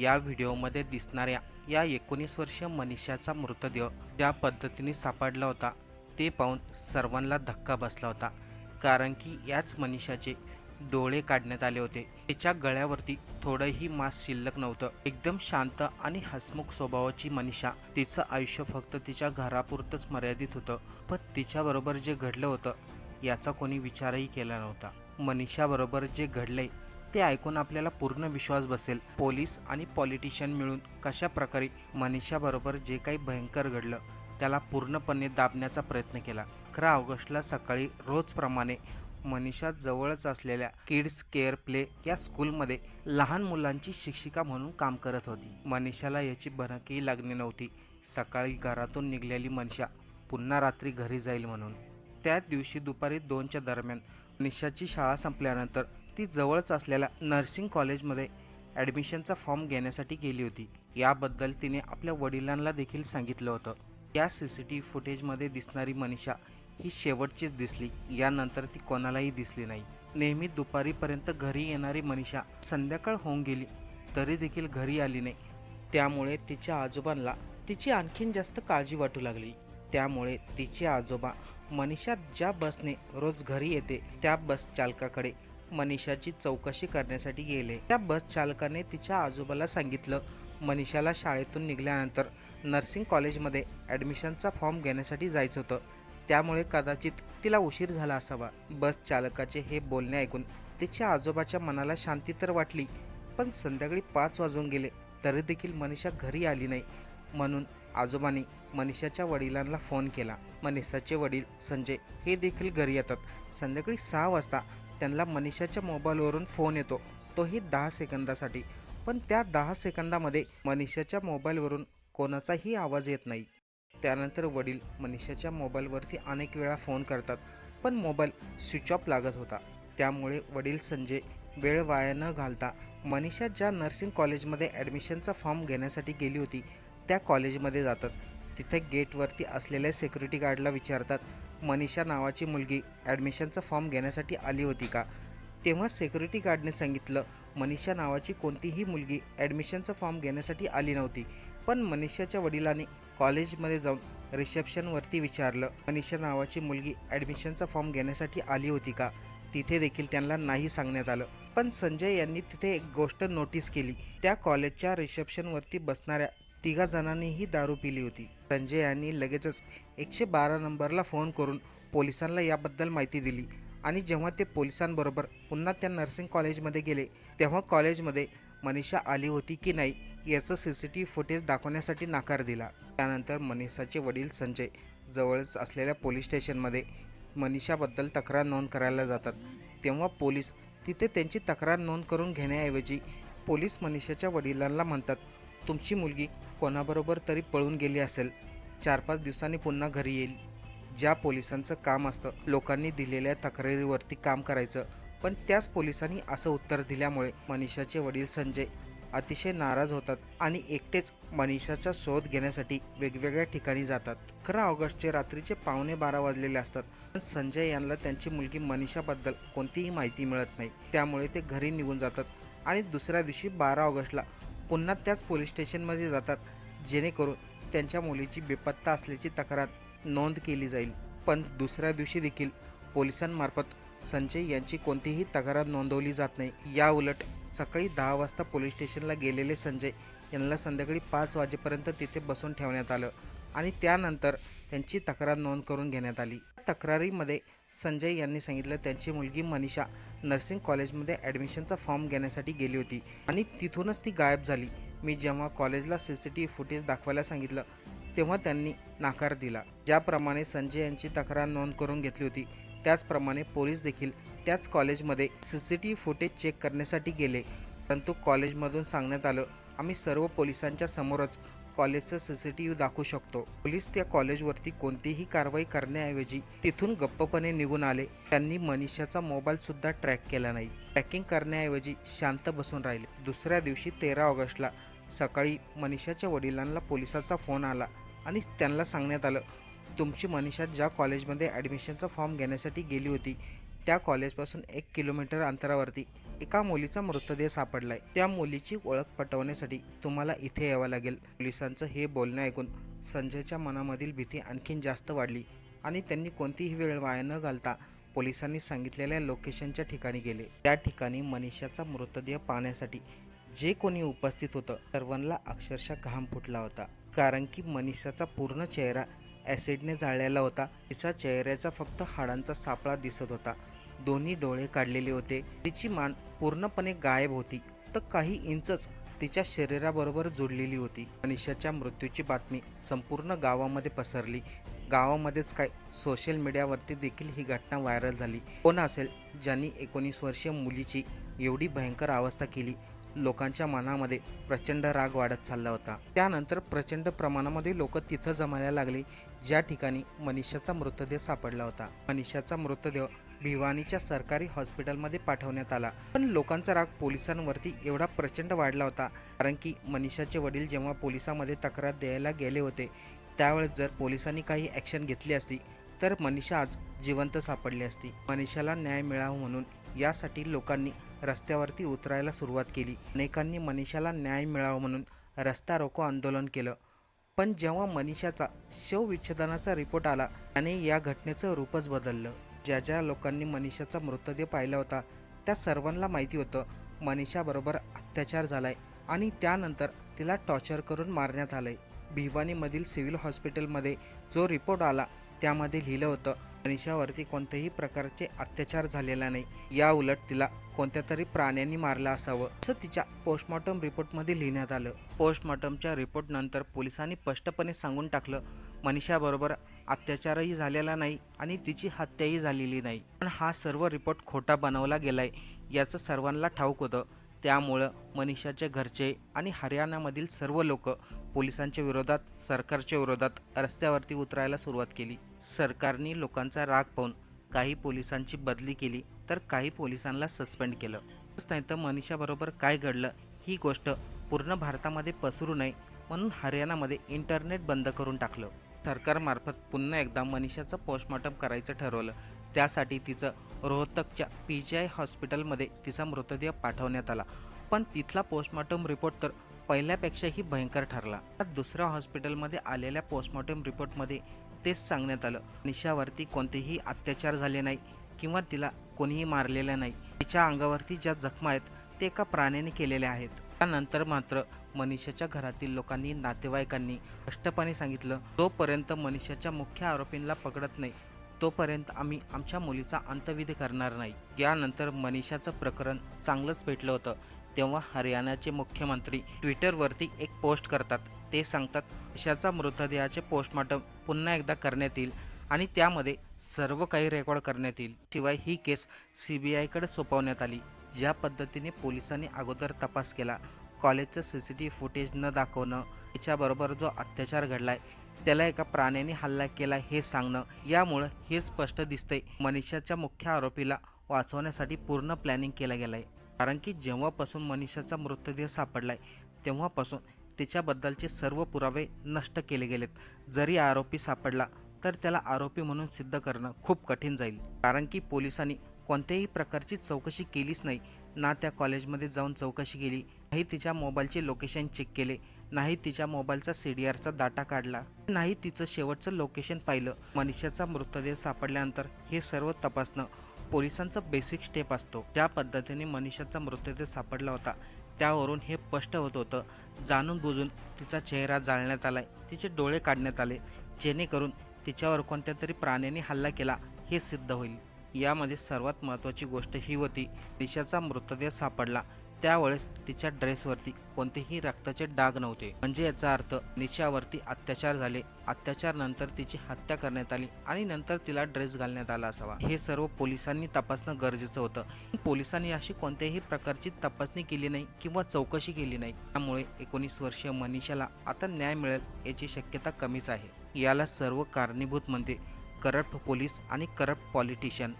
या व्हिडिओमध्ये दिसणाऱ्या या एकोणीस वर्षीय मनीषाचा मृतदेह ज्या पद्धतीने सापडला होता. ते पाहून सर्वांना धक्का बसला होता. कारण की याच मनीषाचे डोळे काढण्यात आले होते. तिच्या गळ्यावरती थोडंही मांस शिल्लक नव्हतं. एकदम शांत आणि हसमुख स्वभावाची मनीषा तिचं आयुष्य फक्त तिच्या घरापुरतंच मर्यादित होतं. पण तिच्याबरोबर जे घडलं होतं याचा कोणी विचारही केला नव्हता. मनीषाबरोबर जे घडलंय ते ऐकून आपल्याला पूर्ण विश्वास बसेल. पोलीस आणि पॉलिटिशियन मिळून कशा प्रकारे मनीषाबरोबर जे काही भयंकर घडलं त्याला पूर्णपणे दाबण्याचा प्रयत्न केला. अकरा ऑगस्टला सकाळी रोजप्रमाणे मनीषा जवळच असलेल्या किड्स केअर प्ले या स्कूलमध्ये लहान मुलांची शिक्षिका म्हणून काम करत होती. मनीषाला याची भनकही लागली नव्हती. सकाळी घरातून निघलेली मनीषा पुन्हा रात्री घरी जाईल म्हणून. त्याच दिवशी दुपारी दोनच्या दरम्यान मनीषाची शाळा संपल्यानंतर ती जवळच असलेल्या नर्सिंग कॉलेजमध्ये ॲडमिशनचा फॉर्म घेण्यासाठी गेली होती. याबद्दल तिने आपल्या वडिलांना देखील सांगितलं होतं. या सी सी टी व्ही फुटेजमध्ये दिसणारी मनीषा ही शेवटचीच दिसली. यानंतर ती कोणालाही दिसली नाही. नेहमी दुपारीपर्यंत घरी येणारी मनीषा संध्याकाळ होऊन गेली तरी देखील घरी आली नाही. त्यामुळे तिच्या आजोबांना तिची आणखीन जास्त काळजी वाटू लागली. त्यामुळे तिचे आजोबा मनीषा ज्या बसने रोज घरी येते त्या बस चालकाकडे मनीषाची चौकशी करण्यासाठी गेले. त्या बस चालकाने तिच्या आजोबाला सांगितलं. मनीषाला शाळेतून निघाल्यानंतर नर्सिंग कॉलेजमध्ये ॲडमिशनचा फॉर्म घेण्यासाठी जायचं होतं. त्यामुळे कदाचित तिला उशीर झाला असावा. बस चालकाचे हे बोलणे ऐकून तिच्या आजोबाच्या मनाला शांती तर वाटली पण संध्याकाळी पाच वाजून गेले. तरी देखील मनीषा घरी आली नाही. म्हणून आजोबांनी मनीषाच्या वडिलांना फोन केला. मनीषाचे वडील संजय हे देखील घरी येतात. संध्याकाळी सहा वाजता त्यांना मनीषाच्या मोबाईलवरून फोन येतो. तोही दहा सेकंदासाठी. पण त्या दहा सेकंदामध्ये मनीषाच्या मोबाईलवरून कोणाचाही आवाज येत नाही. त्यानंतर वडील मनीषाच्या मोबाईलवरती अनेक वेळा फोन करतात पण मोबाईल स्विच ऑफ लागत होता. त्यामुळे वडील संजय वेळ वाया न घालता मनीषा ज्या नर्सिंग कॉलेजमध्ये ॲडमिशनचा फॉर्म घेण्यासाठी गेली होती त्या कॉलेजमध्ये जातात. तिथे गेटवरती असलेल्या सिक्युरिटी गार्डला विचारतात मनीषा नावाची मुलगी ॲडमिशनचा फॉर्म घेण्यासाठी आली होती का? तेव्हा सिक्युरिटी गार्डने सांगितलं मनीषा नावाची कोणतीही मुलगी ॲडमिशनचा फॉर्म घेण्यासाठी आली नव्हती. पण मनीषाच्या वडिलांनी कॉलेजमध्ये जाऊन रिसेप्शनवरती विचारलं मनीषा नावाची मुलगी ॲडमिशनचा फॉर्म घेण्यासाठी आली होती का? तिथे देखील त्यांना नाही सांगण्यात आलं. पण संजय यांनी तिथे एक गोष्ट नोटीस केली. त्या कॉलेजच्या रिसेप्शनवरती बसणाऱ्या तिघा जणांनीही दारू पिली होती. संजय यांनी लगेचच एकशे बारा नंबरला फोन करून पोलिसांना याबद्दल माहिती दिली आणि जेव्हा ते पोलिसांबरोबर पुन्हा त्या नर्सिंग कॉलेजमध्ये गेले तेव्हा कॉलेजमध्ये मनीषा आली होती की नाही याचं C C T V footage दाखवण्यासाठी नकार दिला. त्यानंतर मनीषाचे वडील संजय जवळच असलेल्या पोलीस स्टेशनमध्ये मनीषाबद्दल तक्रार नोंद करायला जातात. तेव्हा पोलीस तिथे त्यांची तक्रार नोंद करून घेण्याऐवजी पोलीस मनीषाच्या वडिलांना म्हणतात तुमची मुलगी कोणाबरोबर तरी पळून गेली असेल. चार पाच दिवसांनी पुन्हा घरी येईल. ज्या पोलिसांचं काम असतं लोकांनी दिलेल्या तक्रारीवरती काम करायचं. पण त्याच पोलिसांनी असं उत्तर दिल्यामुळे मनीषाचे वडील संजय अतिशय नाराज होतात आणि एकटेच मनीषाचा शोध घेण्यासाठी वेगवेगळ्या ठिकाणी जातात. अकरा ऑगस्टचे रात्रीचे पावणे बारा वाजलेले असतात. पण संजय यांना त्यांची मुलगी मनीषाबद्दल कोणतीही माहिती मिळत नाही. त्यामुळे ते घरी निघून जातात आणि दुसऱ्या दिवशी बारा ऑगस्टला पुन्हा त्याच पोलीस स्टेशनमध्ये जातात जेणेकरून त्यांच्या मुलीची बेपत्ता असल्याची तक्रार नोंद केली जाईल. पण दुसऱ्या दिवशी देखील पोलिसांमार्फत संजय यांची कोणतीही तक्रार नोंदवली जात नाही. या उलट सकाळी दहा वाजता पोलीस स्टेशनला गेलेले संजय यांना संध्याकाळी पाच वाजेपर्यंत तिथे बसून ठेवण्यात आलं आणि त्यानंतर त्यांची तक्रार नोंद करून घेण्यात आली. तक्रारीमध्ये संजय यांनी सांगितलं त्यांची मुलगी मनीषा नर्सिंग कॉलेजमध्ये ॲडमिशनचा फॉर्म घेण्यासाठी गेली होती आणि तिथूनच ती गायब झाली. मी जेव्हा कॉलेजला C C T V footage दाखवायला सांगितलं तेव्हा त्यांनी नाकार दिला. ज्याप्रमाणे संजय यांची तक्रार नोंद करून घेतली होती त्याचप्रमाणे पोलीस देखील त्याच कॉलेजमध्ये C C T V footage check करण्यासाठी गेले. परंतु कॉलेजमधून सांगण्यात आलं आम्ही सर्व पोलिसांच्या समोरच कॉलेजचा सी सी टी व्ही दाखवू शकतो. पोलीस त्या कॉलेजवरती कोणतीही कारवाई करण्याऐवजी तिथून गप्पपणे निघून आले. त्यांनी मनीषाचा मोबाईल सुद्धा ट्रॅक केला नाही. ट्रॅकिंग करण्याऐवजी शांत बसून राहिले. दुसऱ्या दिवशी तेरा ऑगस्टला सकाळी मनीषाच्या वडिलांना पोलिसाचा फोन आला आणि त्यांना सांगण्यात आलं तुमची मनीषा ज्या कॉलेजमध्ये ॲडमिशनचा फॉर्म घेण्यासाठी गेली होती त्या कॉलेजपासून एक किलोमीटर अंतरावरती एका मुलीचा मृतदेह सापडलाय. त्या मुलीची ओळख पटवण्यासाठी तुम्हाला इथे यावं लागेल. पोलिसांचं हे बोलणं ऐकून संजयच्या मनामधील भीती आणखीन जास्त वाढली आणि त्यांनी कोणतीही वेळ वाया न घालता पोलिसांनी सांगितलेल्या लोकेशनच्या ठिकाणी गेले. त्या ठिकाणी मनीषाचा मृतदेह पाहण्यासाठी जे कोणी उपस्थित होतं सर्वांना अक्षरशः घाम फुटला होता. कारण की मनीषाचा पूर्ण चेहरा ॲसिडने जाळलेला होता. तिच्या चेहऱ्याचा फक्त हाडांचा सापळा दिसत होता. दोन्ही डोळे काढलेले होते. तिची मान पूर्णपणे गायब होती. तर काही इंचच तिच्या शरीराबरोबर जुडलेली होती. मनीषाच्या मृत्यूची बातमी संपूर्ण गावामध्ये पसरली. गावामध्येच काय सोशल मीडियावरती देखील ही घटना व्हायरल झाली. कोण असेल ज्यांनी एकोणीस वर्षीय मुलीची एवढी भयंकर अवस्था केली लोकांच्या मनामध्ये प्रचंड राग वाढत चालला होता. त्यानंतर प्रचंड प्रमाणामध्ये लोक तिथं जमायला लागले. ज्या ठिकाणी मनीषाचा मृतदेह सापडला होता. मनीषाचा मृतदेह भिवानीच्या सरकारी हॉस्पिटलमध्ये पाठवण्यात आला. पण लोकांचा राग पोलिसांवरती एवढा प्रचंड वाढला होता. कारण की मनीषाचे वडील जेव्हा पोलिसामध्ये तक्रार द्यायला गेले होते त्यावेळेस जर पोलिसांनी काही ॲक्शन घेतली असती तर मनीषा आज जिवंत सापडली असती. मनीषाला न्याय मिळावा म्हणून यासाठी लोकांनी रस्त्यावरती उतरायला सुरुवात केली. अनेकांनी मनीषाला न्याय मिळावा म्हणून रस्ता रोको आंदोलन केलं. पण जेव्हा मनीषाचा शवविच्छेदनाचा रिपोर्ट आला त्याने या घटनेचं रूपच बदललं. ज्या ज्या लोकांनी मनीषाचा मृतदेह पाहिला होता त्या सर्वांना माहिती होतं. मनीषाबरोबर अत्याचार झालाय आणि त्यानंतर तिला टॉर्चर करून मारण्यात आलंय. भिवानीमधील सिव्हिल हॉस्पिटलमध्ये जो रिपोर्ट आला त्यामध्ये लिहिलं होतं मनीषावरती कोणत्याही प्रकारचे अत्याचार झालेला नाही. या उलट तिला कोणत्या तरी प्राण्यांनी मारलं असावं असं तिच्या पोस्टमॉर्टम रिपोर्टमध्ये लिहिण्यात आलं. पोस्टमॉर्टमच्या रिपोर्टनंतर पोलिसांनी स्पष्टपणे सांगून टाकलं मनीषाबरोबर अत्याचारही झालेला नाही आणि तिची हत्याही झालेली नाही. पण हा सर्व रिपोर्ट खोटा बनवला गेलाय याचं सर्वांना ठाऊक होतं. त्यामुळं मनीषाचे घरचे आणि हरियाणामधील सर्व लोक पोलिसांच्या विरोधात सरकारच्या विरोधात रस्त्यावरती उतरायला सुरुवात केली. सरकारने लोकांचा राग पाहून काही पोलिसांची बदली केली तर काही पोलिसांना सस्पेंड केलं. नाही तर मनीषाबरोबर काय घडलं ही गोष्ट पूर्ण भारतामध्ये पसरू नये म्हणून हरियाणामध्ये इंटरनेट बंद करून टाकलं. सरकारमार्फत पुन्हा एकदा मनीषाचं पोस्टमॉर्टम करायचं ठरवलं. त्यासाठी तिचं रोहतकच्या पी जी आय हॉस्पिटलमध्ये तिचा मृतदेह पाठवण्यात आला. पण तिथला पोस्टमॉर्टम रिपोर्ट तर पहिल्यापेक्षाही भयंकर ठरला. दुसऱ्या हॉस्पिटलमध्ये आलेल्या पोस्टमॉर्टम रिपोर्टमध्ये तेच सांगण्यात आलं. निशावरती कोणतेही अत्याचार झाले नाही किंवा तिला कोणीही मारलेलं नाही. तिच्या अंगावरती ज्या जखमा आहेत ते एका प्राण्याने केलेल्या आहेत. त्यानंतर मात्र मनीषाच्या घरातील लोकांनी नातेवाईकांनी स्पष्टपणे सांगितलं तोपर्यंत मनीषाच्या मुख्य आरोपींना पकडत नाही. तोपर्यंत आम्ही आमच्या मुलीचा अंतविधी करणार नाही. यानंतर मनीषाचं प्रकरण चांगलंच पेटलं होतं. तेव्हा हरियाणाचे मुख्यमंत्री ट्विटरवरती एक पोस्ट करतात. ते सांगतात मनीषाचा मृतदेहाचे पोस्टमार्टम पुन्हा एकदा करण्यात येईल आणि त्यामध्ये सर्व काही रेकॉर्ड करण्यात येईल. शिवाय ही केस सी बी आयकडे सोपवण्यात आली. ज्या पद्धतीने पोलिसांनी अगोदर तपास केला कॉलेजचं C C T V footage न दाखवणं याच्याबरोबर जो अत्याचार घडलाय त्याला एका प्राण्याने हल्ला केला हे सांगणं यामुळं हे स्पष्ट दिसतंय. मनीषाच्या मुख्य आरोपीला वाचवण्यासाठी पूर्ण प्लॅनिंग केलं गेलं आहे कारण की जेव्हापासून मनीषाचा मृतदेह सापडलाय तेव्हापासून तिच्याबद्दलचे सर्व पुरावे नष्ट केले गेलेत. जरी आरोपी सापडला तर त्याला आरोपी म्हणून सिद्ध करणं खूप कठीण जाईल. कारण की पोलिसांनी कोणत्याही प्रकारची चौकशी केलीच नाही. ना त्या कॉलेजमध्ये जाऊन चौकशी केली नाही तिच्या मोबाईलचे लोकेशन चेक केले नाही तिच्या मोबाईलचा सी डी आरचा डाटा काढला नाही तिचं शेवटचं लोकेशन पाहिलं. मनीषाचा मृतदेह सापडल्यानंतर हे सर्व तपासणं पोलिसांचं बेसिक स्टेप असतो. ज्या पद्धतीने मनीषाचा मृतदेह सापडला होता त्यावरून हे स्पष्ट होत होतं. जाणून बुजून तिचा चेहरा जाळण्यात आलाय तिचे डोळे काढण्यात आले जेणेकरून तिच्यावर कोणत्या तरी प्राण्याने हल्ला केला हे सिद्ध होईल. यामध्ये सर्वात महत्त्वाची गोष्ट ही होती निशाचा मृतदेह सापडला त्यावेळेस तिच्या ड्रेसवरती कोणतेही रक्ताचे डाग नव्हते. म्हणजे याचा अर्थ निशावरती अत्याचार झाले. अत्याचार नंतर तिची हत्या करण्यात आली आणि नंतर तिला ड्रेस घालण्यात आला असावा. हे सर्व पोलिसांनी तपासणं गरजेचं होतं. पोलिसांनी अशी कोणत्याही प्रकारची तपासणी केली नाही किंवा चौकशी केली नाही. त्यामुळे एकोणीस वर्षीय मनीषाला आता न्याय मिळेल याची शक्यता कमीच आहे. याला सर्व कारणीभूत म्हणजे करप्ट पोलीस आणि करप्ट पॉलिटिशियन.